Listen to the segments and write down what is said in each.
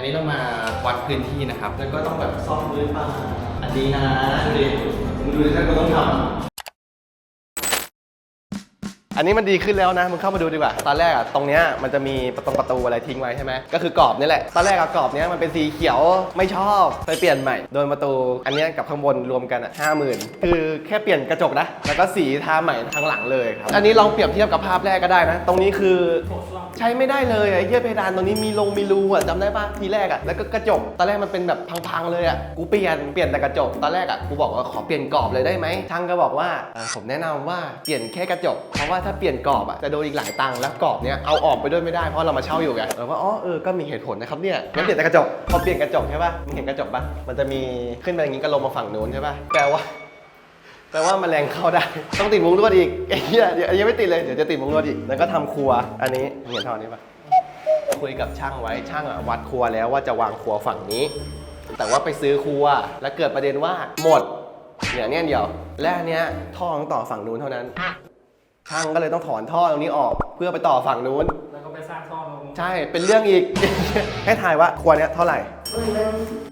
อันนี้ต้องมาวัดพื้นที่นะครับ แล้วก็ต้องแบบซ่อมพื้นป่าอันนี้นะดูดิมึงดูดิฉันก็ต้องทำ อันนี้มันดีขึ้นแล้วนะมึงเข้ามาดูดีกว่า ตอนแรกอะตรงเนี้ยมันจะมีประตูประตูอะไรทิ้งไว้ใช่ไหมก็คือกรอบนี่แหละ ตอนแรกอะกรอบเนี้ยมันเป็นสีเขียวไม่ชอบไปเปลี่ยนใหม่ โดนประตูอันเนี้ยกับข้างบนรวมกันอะห้าหมื่นคือแค่เปลี่ยนกระจกนะ แล้วก็สีทาใหม่ทั้งหลังเลยครับ อันนี้ลองเปรียบเทียบกับภาพแรกก็ได้นะ ตรงนี้คือใช้ไม่ได้เลยไอ้เหี้ยเพดานตรงนี้มีลงมีรูอะจำได้ปะทีแรกอะแล้วก็กระจก ตอนแรกมันเป็นแบบพังๆเลยอะกูเปลี่ยนเปลี่ยนแต่กระจก ตอนแรกอะกูบอกว่าขอเปลี่ยนกรอบเลยได้ไหมช่างก็บอกว่าเอ่อผมแนะนำว่าเปลี่ยนแค่กระจกเพราะว่าถ้าเปลี่ยนกรอบอะจะโดนอีกหลายตังค์แล้วกรอบเนี้ยเอาออกไปด้วยไม่ได้เพราะเรามาเช่าอยู่ไงเออว่าอ๋อเออก็มีเหตุผลนะครับเนี่ยงั้นเปลี่ยนแต่กระจกพอเปลี่ยนกระจกใช่ป่ะมึงเห็นกระจกป่ะมันจะมีขึ้นไปอย่างนี้ก็ลงมาฝั่งนู้นใช่ป่ะแปลว่าแปลว่าแมลงเข้าได้ ต้องติดมุ้งลวดอีกไอ้เหี้ยเดี๋ยวยังไม่ติดเลยเดี๋ยวจะติดมุ้งลวดอีกแล้วก็ทำครัว อันนี้เห็นท่อนี้ปะคุยกับช่างไว้ช่างอะวัดครัวแล้วว่าจะวางครัวฝั่งนี้ แต่ว่าไปซื้อครัวแล้วเกิดประเด็นว่าหมดเนี่ยเนี่ยเดียวและเนี้ยท่อต้องต่อฝั่งนู้นเท่านั้น ช่างก็เลยต้องถอนท่อตรงนี้ออก เพื่อไปต่อฝั่งนู้น แล้วก็ไปสร้างท่อลงใช่ เป็นเรื่องอีก ให้ถ่ายว่าครัวเนี้ยเท่าไหร่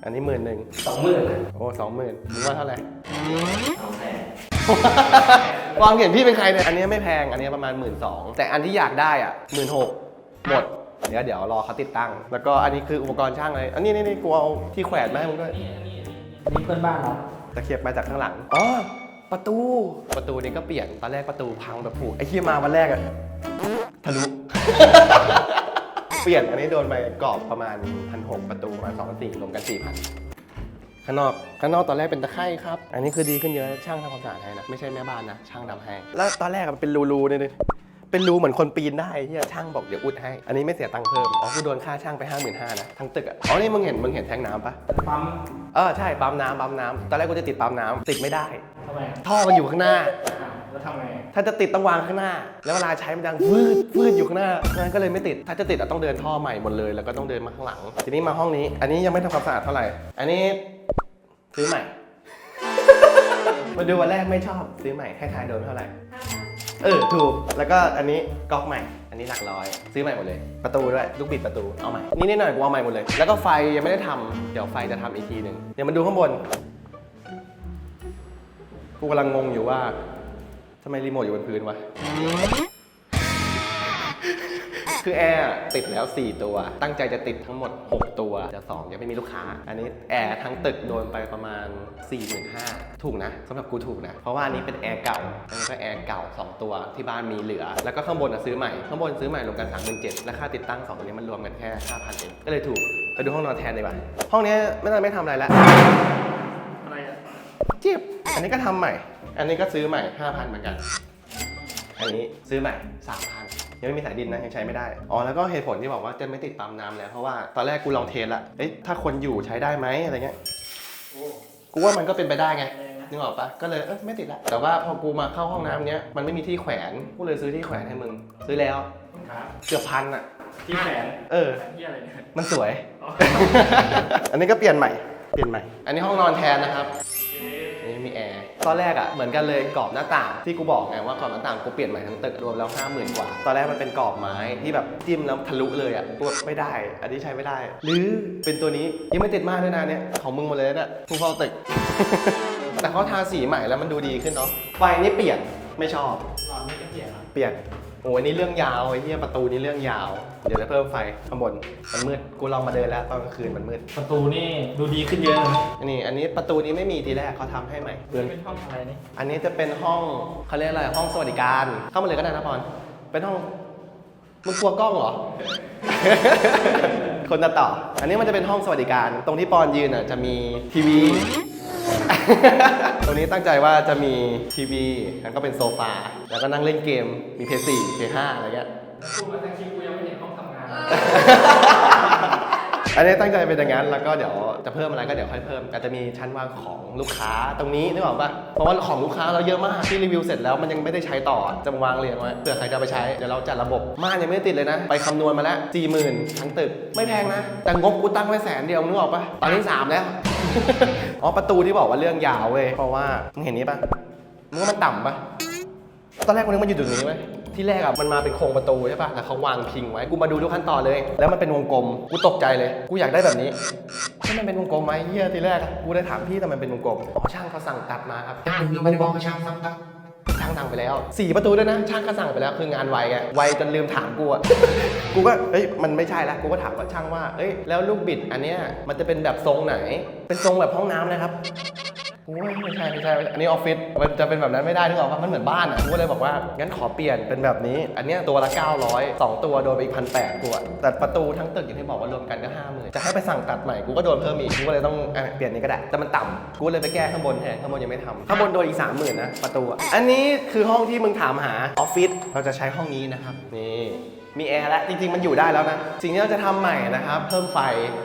อันนี้หมื่นหนึ่งสองหมื่นโอ้สองหมื่นมึงว่าเท่าไหร่วางเห็นพี่เป็นใครเนี่ย อันนี้ไม่แพง อันนี้ประมาณหมื่นสองแต่อันที่อยากได้อะหมื่นหกหมด เดี๋ยวเดี๋ยวรอเขาติดตั้ง แล้วก็อันนี้คืออุปกรณ์ช่างเลยอันนี้นี่นี่กูเอาที่แขวนมาให้มึงด้วย นี่อันนี้อันนี้เพื่อนบ้านเราตะเกียบมาจากข้างหลัง อ๋อ ประตู ประตูนี่ก็เปลี่ยน ตอนแรกประตูพังแบบผูกไอ้เหี้ยมาวันแรกอะทะลุ เปลี่ยนอันนี้โดนไปกรอบประมาณพันหกประตูประมาณสองสี่รวมกันสี่พันข้างนอกข้างนอกตอนแรกเป็นตะไคร่ครับ อันนี้คือดีขึ้นเยอะช่างทำความสะอาดให้นะ ไม่ใช่แม่บ้านนะ ช่างทำให้ แล้วตอนแรกอะมันเป็นรูๆเนี่ย เลยเป็นรูเหมือนคนปีนได้ที่ช่างบอกเดี๋ยวอุดให้ อันนี้ไม่เสียตังค์เพิ่ม อ๋อกูโดนค่าช่างไปห้าหมื่นห้านะทั้งตึกอะอ๋อ นี่มึงเห็นมึงเห็นแทงน้ำปะปั๊มเออใช่ปั๊มน้ำปั๊มน้ำตอนแรกกูจะติดปั๊มน้ำติดไม่ได้ ทำไมท่อมันอยู่ข้างหน้าอะแล้วทำไงถ้าจะติดต้องวางข้างหน้า แล้วเวลาใช้มันดังวืดวืดอยู่ข้างหน้างั้นก็เลยไม่ติด ถ้าจะติดอะต้องเดินท่อใหม่หมดเลย แล้วก็ต้องเดินมาข้างหลัง ทีนี้มาห้องนี้ อันนี้ยังไม่ทำความสะอาดเท่าไหร่ อันนี้ซื้อใหม่ มาดูวันแรกไม่ชอบซื้อใหม่ให้ทายโดนเท่าไหร่ เออถูกแล้วก็อันนี้ก๊อกใหม่ อันนี้หลักร้อย ซื้อใหม่หมดเลย ประตูด้วยลูกบิดประตูเอาใหม่นี่นิดหน่อยกูเอาใหม่หมดเลย แล้วก็ไฟยังไม่ได้ทำเดี๋ยวไฟจะทำอีกทีหนึ่งเดี๋ยวมาดูข้างบน กูกำลังงงอยู่ว่าทำไมรีโมทอยู่บนพื้นวะ คือแอร์ติดแล้ว 4 ตัว ตั้งใจจะติดทั้งหมด 6 ตัว จะ 2 ยังไม่มีลูกค้า อันนี้แอร์ทั้งตึกโดนไปประมาณ 45,000ถูกนะสำหรับกูถูกนะ เพราะว่าอันนี้เป็นแอร์เก่า อันนี้ก็แอร์เก่า 2 ตัวที่บ้านมีเหลือ แล้วก็ข้างบนอะซื้อใหม่ ข้างบนซื้อใหม่รวมกัน 37,000และค่าติดตั้ง2ตัวนี้มันรวมกันแค่5,000เองก็เลยถูกไปดูห้องนอนแทนดีกว่าห้องนี้ไม่ต้องไม่ทำอะไรแล้วอะไรอะจิ๊บอันนี้ก็ทำใหม่ อันนี้ก็ซื้อใหม่5,000เหมือนกัน อันนี้ซื้อใหม่3,000ยังไม่มีสายดินนะยังใช้ไม่ได้ อ๋อแล้วก็เหตุผลที่บอกว่าจะไม่ติดปั๊มน้ำแล้วเพราะว่าตอนแรกกูลองเทสละเอ้ยถ้าคนอยู่ใช้ได้ไหมอะไรเงี้ยโอ้กูว่ามันก็เป็นไปได้ไงแรงนะนึกออกปะก็เลยเออไม่ติดละแต่ว่าพอกูมาเข้าห้องน้ำเนี้ยมันไม่มีที่แขวนกูเลยซื้อที่แขวนให้มึงซื้อแล้วครับเกือบพันอะที่แขนเออที่อะไรเนี่ยมันสวยอ๋ออันนี้ก็เปลี่ยนใหม่เปลี่ยนใหม่ อันนี้ห้องนอนแทนนะครับนี่มีแอร์ ตอนแรกอะ่ะเหมือนกันเลยกรอบหน้าต่างที่กูบอกไงว่ากรอบหน้าต่างกูเปลี่ยนใหม่ทั้งตึกรวมแล้วห้าหมื่นกว่า ตอนแรกมันเป็นกรอบไม้ที่แบบจิ้มแล้วทะลุเลยอะ่ะกูแบบไม่ได้ อันนี้ใช้ไม่ได้ หรือเป็นตัวนี้ยังไม่ติดมากด้วยนะเนี่ยของมึงหมดเลยนะผู้เฝ้าตึก แต่เขาทาสีใหม่แล้วมันดูดีขึ้นเนาะไฟนี่เปลี่ยนไม่ชอบหลอดไม่ได้เปลี่ยนอะเปลี่ยนโอ้ยนี่เรื่องยาวไอ้เหี้ยประตูนี่เรื่องยาว เดี๋ยวจะเพิ่มไฟข้างบน มันมืด กูลองมาเดินแล้วตอนกลางคืนมันมืด ประตูนี่ดูดีขึ้นเยอะเลยนะนี่อันนี้ประตูนี้ไม่มีทีแรกเขาทำให้ใหม่เพื่อนเป็นห้องอะไรนี่อันนี้จะเป็นห้องเขาเรียกอะไร ห้องสวัสดิการ เข้ามาเลยก็ได้นะพรเป็นห้อง มึงกลัวกล้องเหรอ คนตัดต่อ อันนี้มันจะเป็นห้องสวัสดิการ ตรงที่ปอนยืนอะจะมีทีวี ตรงนี้ตั้งใจว่าจะมีทีวีแล้วก็เป็นโซฟา แล้วก็นั่งเล่นเกม มีเพย์สี่เพย์ห้าอะไรเงี้ยพูดมาทั้งคลิปกูยังไม่เห็นห้ อันนี้ตั้งใจเป็นอย่างนั้นแล้วก็เดี๋ยวจะเพิ่มอะไรก็เดี๋ยวค่อยเพิ่มอาจจะมีชั้นวางของลูกค้าตรงนี้นึกออกปะเพราะว่าของลูกค้าเราเยอะมากที่รีวิวเสร็จแล้วมันยังไม่ได้ใช้ต่อจะวางเรียงไว้เผื่อใครจะเอาไปใช้เดี๋ยวเราจัดระบบม่านยังไม่ได้ติดเลยนะ ไปคำนวณมาแล้วสี่หมื่นทั้งตึกไม่แพงนะ แต่งบกูตั้งไว้แสนเดียวนึกออกปะตอนนี้สามแล้ว อ๋อประตูที่บอกว่าเรื่องยาวเว้ยเพราะว่ามึงเห็นนี้ปะมึงว่ามันต่ำปะตอนแรกกูนึกมันอยู่ตรงนี้เว้ย ทที่แรกอะมันมาเป็นโครงประตูใช่ปะแล้วเขาวางพิงไว้ กูมาดูทุกขั้นตอนเลย แล้วมันเป็นวงกลม กูตกใจเลย กูอยากได้แบบนี้ให้มันเป็นวงกลมไหมเฮียทีแรกอะกูเลยถามพี่ทำไมเป็นวงกลมอ๋อช่างเขาสั่งตัดมาครับช่างยังไม่ได้บอกว่าช่างสั่งตัดช่างสั่งไปแล้วสี่ประตูด้วยนะ ช่างก็สั่งไปแล้วคืองานไวไงไวจนลืมถามกูอะกูก็เฮ้ยมันไม่ใช่ละกูก็ถามว่าช่างว่าเอ้ยแล้วลูกบิดอันเนี้ยมันจะเป็นแบบทรงไหน เป็นทรงแบบห้องน้ำนะครับ กูว่าไม่ใช่ไม่ใช่ อันนี้ออฟฟิศ มันจะเป็นแบบนั้นไม่ได้นึกออกปะมันเหมือนบ้านอะกูก็เลยบอกว่า งั้นขอเปลี่ยนเป็นแบบนี้ อันเนี้ยตัวละ 900สองตัวโดนไปอีกพันแปดกูอะแต่ประตูทั้งตึกอย่างที่บอกว่ารวมกันก็ห้าหมื่นจะให้ไปสั่งตัดใหม่ กูก็โดนเพิ่มอีก กูก็เลยต้องอะเปลี่ยนนี้ก็ได้ แต่มันต่ำกูเลยไปแก้ข้างบนแทนข้างบนยังไม่ทำข้างบนโดนอีกสามหมื่นนะประตูอะอันนี้คือห้องที่มึงถามหาออฟฟิศ เราจะใช้ห้องนี้นะครับ นี่ มีแอร์แล้วจริงๆ มันอยู่ได้แล้วนะ สิ่งที่เราจะทำใหม่นะครับ เพิ่มไฟ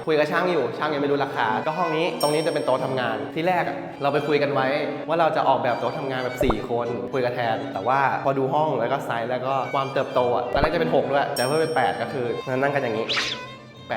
คุยกับช่างอยู่ ช่างยังไม่รู้ราคา ก็ห้องนี้ตรงนี้จะเป็นโต๊ะทำงาน ที่แรกเราไปคุยกันไว้ ว่าเราจะออกแบบโต๊ะทำงานแบบ 4 คน คุยกับแทน แต่ว่าพอดูห้องแล้วก็ไซส์แล้วก็ความเติบโตอะตอนแรกจะเป็น 6 ด้วยแต่เพิ่มเป็น 8 ก็คือนั่งกันอย่างนี้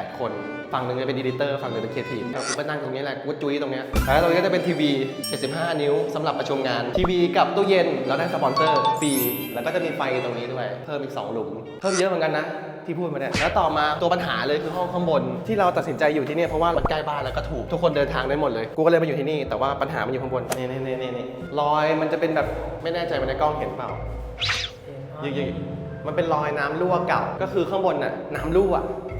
8 คนฝั่งหนึ่งจะเป็นดีดิเตอร์ฝั่งหนึ่งเป็นเคทีฟแล้วกูก็นั่งตรงนี้แหละกูก็จุ้ยตรงเนี้ยแล้วตรงนี้ก็จะเป็นทีวี 75 นิ้วสำหรับประชุมงานทีวีกับตู้เย็นแล้วได้สปอนเซอร์ฟรีแล้วก็จะมีไฟตรงนี้ด้วยเพิ่มอีก2หลุมเพิ่มเยอะเหมือนกันนะที่พูดมาเนี่ยแล้วต่อมาตัวปัญหาเลยคือห้องข้างบน ที่เราตัดสินใจอยู่ที่นี่เพราะว่ามันใกล้บ้านแล้วก็ถูกทุกคนเดินทางได้หมดเลยกูก็เลยมาอยู่ที่นี่แต่ว่าปัญหามันอยู่ข้างบนนี่นี่นี่นี่รอยมันจะเป็นแบบไม่แน่ใจมันในกล้องเห็นเปล่ายิงยิงมันเป็นรอยน้ำรั่วเก่าก็คือข้างบนน่ะน้ำรั่ว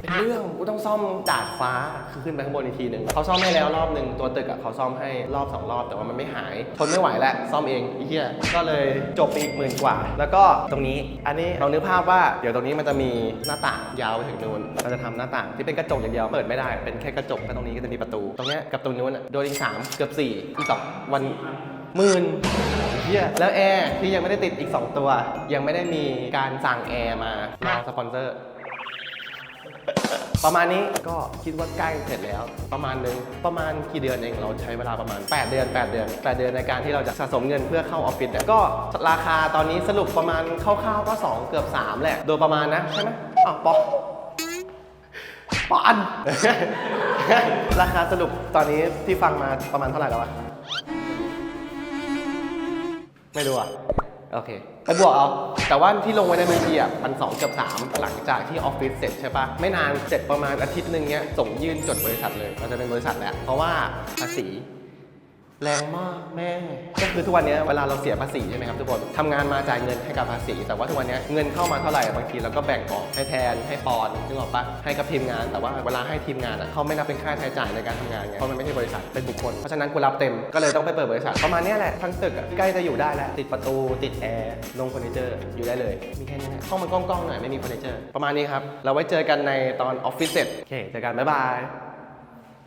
เป็นเรื่องกูต้องซ่อมดาดฟ้าคือขึ้นไปข้างบนอีกทีหนึ่งเขาซ่อมให้แล้วรอบหนึ่งตัวตึกอะเขาซ่อมให้รอบสองรอบแต่ว่ามันไม่หาย ทนไม่ไหวแล้วซ่อมเองไอ้เหี้ยก็เลยจบไปอีกหมื่นกว่า แล้วก็ตรงนี้อันนี้เรานึกภาพว่าเดี๋ยวตรงนี้มันจะมีหน้าต่างยาวไปถึงนู้นเราจะทำหน้าต่างที่เป็นกระจกอย่างเดียวเปิดไม่ได้เป็นแค่กระจกแล้วตรงนี้ก็จะมีประตู ตรงเนี้ยกับตรงนู้นอะโดนอีกสามเกือบสี่อีกสองวันหมื่นเฮียแล้วแอร์ที่ยังไม่ได้ติดอีก 2 ตัว ยังไม่ได้มีการสั่งแอร์มา รอสปอนเซอร์ ประมาณนี้ก็คิดว่าใกล้เสร็จแล้ว ประมาณนึงประมาณกี่เดือนเองเราใช้เวลาประมาณ 8 เดือน 8 เดือน8เดือนในการที่เราจะสะสมเงินเพื่อเข้าออฟฟิศเนี่ยก็ราคาตอนนี้สรุปประมาณคร่าวๆก็ 2 เกือบ 3 แหละ โดยประมาณนะใช่ไหมอ๋อปอปอัน ราคาสรุปตอนนี้ที่ฟังมาประมาณเท่าไหร่แล้ววะไม่รู้อะ โอเคไปบวกเอา แต่ว่าที่ลงไว้ในบัญชีอะมันสองเกือบสามหลังจากที่ออฟฟิศเสร็จใช่ปะไม่นานเสร็จประมาณอาทิตย์หนึ่งเนี้ยส่งยื่นจดบริษัทเลยมันจะเป็นบริษัทแหละเพราะว่าภาษี แรงมากแม่ ก็คือทุกวันนี้เวลาเราเสียภาษีใช่ไหมครับทุกคนทำงานมาจ่ายเงินให้กับภาษี แต่ว่าทุกวันนี้เงินเข้ามาเท่าไหร่บางทีเราก็แบ่งออกให้แทนให้ปอนนึกออกปะให้กับทีมงาน แต่ว่าเวลาให้ทีมงานอะเขาไม่นับเป็นค่าใช้จ่ายในการทำงานไงเพราะมันไม่ใช่บริษัทเป็นบุคคลเพราะฉะนั้นกูรับเต็มก็เลยต้องไปเปิดบริษัทประมาณเนี้ยแหละทั้งตึกอะใกล้จะอยู่ได้แล้วติดประตูติดแอร์ลงเฟอร์นิเจอร์อยู่ได้เลยมีแค่นี้แหละห้องมันกล้องๆหน่อยไม่มีเฟอร์นิเจอร์ประมาณนี้ครับเราไว้เจอกันในตอนออฟฟิศเสร็จโอเคเจอกันบ๊ายบาย